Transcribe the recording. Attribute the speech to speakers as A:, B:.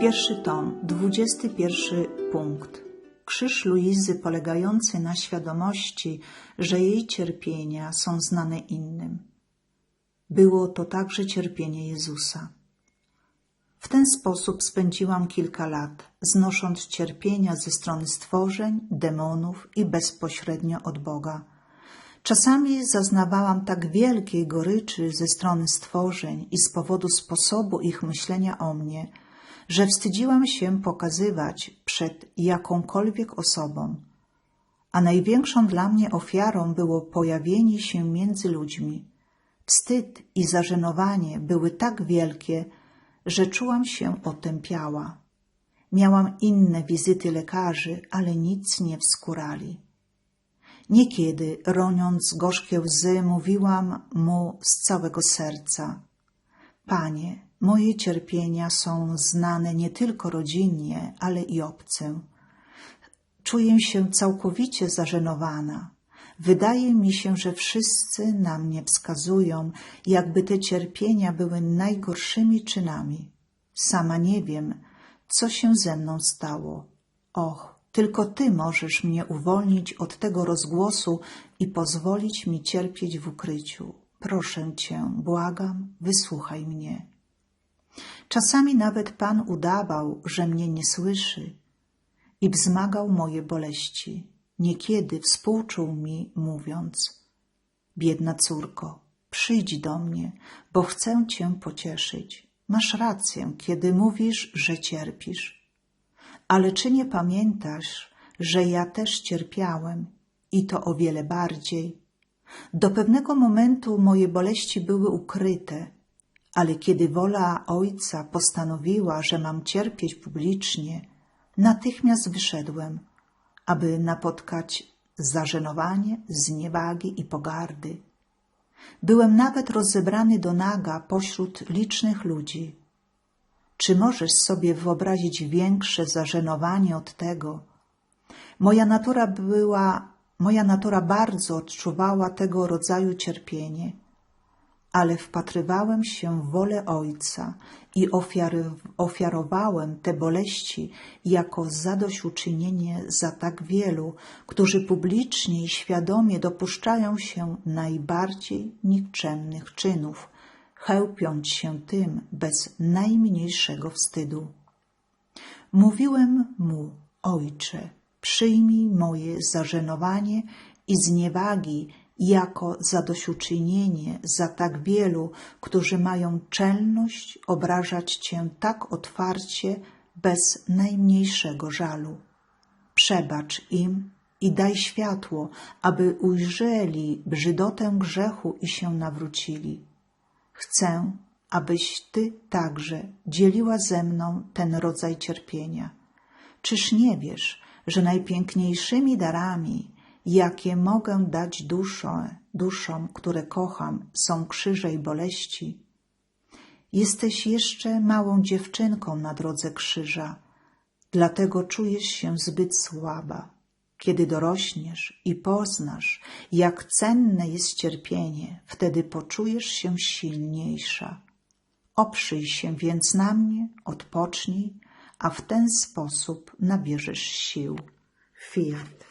A: Pierwszy tom, dwudziesty pierwszy punkt. Krzyż Luizy polegający na świadomości, że jej cierpienia są znane innym. Było to także cierpienie Jezusa. W ten sposób spędziłam kilka lat, znosząc cierpienia ze strony stworzeń, demonów i bezpośrednio od Boga. Czasami zaznawałam tak wielkiej goryczy ze strony stworzeń i z powodu sposobu ich myślenia o mnie, że wstydziłam się pokazywać przed jakąkolwiek osobą, a największą dla mnie ofiarą było pojawienie się między ludźmi. Wstyd i zażenowanie były tak wielkie, że czułam się otępiała. Miałam inne wizyty lekarzy, ale nic nie wskurali. Niekiedy, roniąc gorzkie łzy, mówiłam mu z całego serca: Panie, moje cierpienia są znane nie tylko rodzinnie, ale i obcym. Czuję się całkowicie zażenowana. Wydaje mi się, że wszyscy na mnie wskazują, jakby te cierpienia były najgorszymi czynami. Sama nie wiem, co się ze mną stało. Och, tylko Ty możesz mnie uwolnić od tego rozgłosu i pozwolić mi cierpieć w ukryciu. Proszę Cię, błagam, wysłuchaj mnie. Czasami nawet Pan udawał, że mnie nie słyszy i wzmagał moje boleści. Niekiedy współczuł mi, mówiąc: Biedna córko, przyjdź do mnie, bo chcę Cię pocieszyć. Masz rację, kiedy mówisz, że cierpisz. Ale czy nie pamiętasz, że ja też cierpiałem i to o wiele bardziej? Do pewnego momentu moje boleści były ukryte, ale kiedy wola Ojca postanowiła, że mam cierpieć publicznie, natychmiast wyszedłem, aby napotkać zażenowanie, zniewagi i pogardy. Byłem nawet rozebrany do naga pośród licznych ludzi. Czy możesz sobie wyobrazić większe zażenowanie od tego? Moja natura była, moja natura bardzo odczuwała tego rodzaju cierpienie, ale wpatrywałem się w wolę Ojca i ofiary, ofiarowałem te boleści jako zadośćuczynienie za tak wielu, którzy publicznie i świadomie dopuszczają się najbardziej nikczemnych czynów, chełpiąc się tym bez najmniejszego wstydu. Mówiłem mu, Ojcze, przyjmij moje zażenowanie i zniewagi jako zadośćuczynienie za tak wielu, którzy mają czelność obrażać Cię tak otwarcie, bez najmniejszego żalu. Przebacz im i daj światło, aby ujrzeli brzydotę grzechu i się nawrócili. Chcę, abyś Ty także dzieliła ze mną ten rodzaj cierpienia. Czyż nie wiesz, że najpiękniejszymi darami, jakie mogę dać duszę, duszom, które kocham, są krzyże i boleści? Jesteś jeszcze małą dziewczynką na drodze krzyża, dlatego czujesz się zbyt słaba. Kiedy dorośniesz i poznasz, jak cenne jest cierpienie, wtedy poczujesz się silniejsza. Oprzyj się więc na mnie, odpocznij, a w ten sposób nabierzesz sił. Fiat.